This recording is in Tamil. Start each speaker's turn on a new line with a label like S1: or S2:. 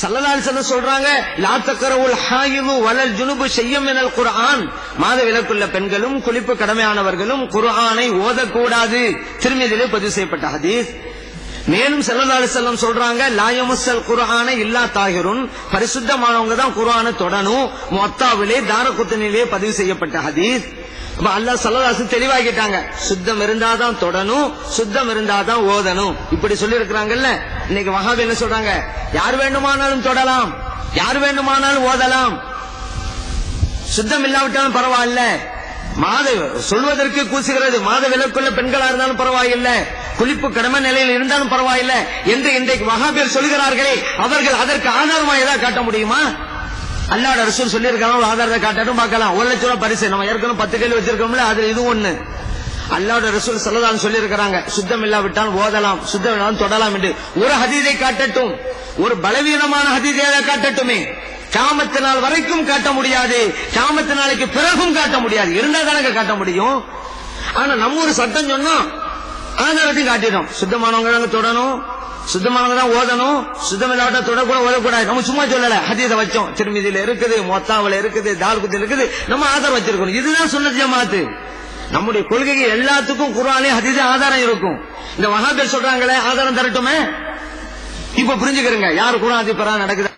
S1: சல்லலால் செல்லம் சொல்றாங்க லா தக்கரவுல் ஹாயிது வலல் ஜுனுபு செய்யும் எனல் குர்ஆன். மாத விளக்குள்ள பெண்களும் குளிப்பு கடமையானவர்களும் குர்ஆனை ஓதக்கூடாது. திருமதியிலே பதிவு செய்யப்பட்ட ஹதீஸ். மேலும் செல்லதாலு செல்லம் சொல்றாங்க லாயமுசல் குரான இல்லா தாகிரும் பரிசுத்தமானவங்க தான் குர்ஆனை தொடணும். மொத்தாவிலே தாரகுத்தனிலே பதிவு செய்யப்பட்ட ஹதீஸ். அப்ப அல்லா சல்லல்லாஹு தெளிவாக்கிட்டாங்க. சுத்தம் இருந்தாதான் தொடணும் சுத்தம் இருந்தாதான் ஓதணும். இப்படி சொல்லி இருக்கிறாங்கல்ல இன்னைக்கு வஹாபி என்ன சொல்றாங்க? யார் வேண்டுமானாலும் தொடலாம் யார் வேண்டுமானாலும் ஓதலாம். சுத்தம் இல்லாவிட்டாலும் பரவாயில்ல. மாத சொல்வதற்கு கூசுகிறது. மாத விலக்குள்ள பெண்களா இருந்தாலும் பரவாயில்ல. குளிப்பு கடமை நிலையில் இருந்தாலும் பரவாயில்ல. என்று இன்றைக்கு மகாபீர் சொல்கிறார்களே அவர்கள் அதற்கு ஆதாரமா ஏதாவது காட்ட முடியுமா? அல்லாட ரசூல் சொல்லியிருக்காங்க ஆதாரத்தை காட்டட்டும் பார்க்கலாம். ஒரு லட்சம் ரூபாய் பரிசு. நம்ம ஏற்கனவே பத்து கேள்வி வச்சிருக்கோம்ல அதுல இது ஒண்ணு. அல்லாவோட ரசூல் சொல்லதான் சொல்லி இருக்கிறாங்க சுத்தம் இல்லாவிட்டால் ஓதலாம் சுத்தம் இல்லாமல் தொடலாம் என்று. ஒரு ஹதீதை காட்டட்டும். ஒரு பலவீனமான ஹதீதை காட்டட்டுமே. காமத்து நாள் வரைக்கும் காட்ட முடியாது. காமத்து நாளைக்கு பிறகும் காட்ட முடியாது. இருந்தா தானே காட்ட முடியும். ஆனா நம்ம ஒரு சட்டம் சொன்னோம் ஆதாரத்தையும் காட்டிடும் சுத்தமானவங்க தொடணும். சுத்தமானதான் தான் ஓதணும். சுத்தம் இல்லாவிட்டா தொடக்கூட ஓதக்கூடாது. நம்ம சும்மா சொல்லல. ஹதீத வச்சோம். திருமதியில இருக்குது மொத்தாவில இருக்குது தால்குத்தில் இருக்குது. நம்ம ஆதாரம் வச்சிருக்கணும். இதுதான் சொன்னது ஜமாத்து. நம்முடைய கொள்கைக்கு எல்லாத்துக்கும் குரானே ஹதீத ஆதாரம் இருக்கும். இந்த வஹாபேர் சொல்றாங்களே ஆதாரம் தரட்டுமே? இப்ப புரிஞ்சுக்கிறங்க. யார் குரான் அதிபரா நடக்குது?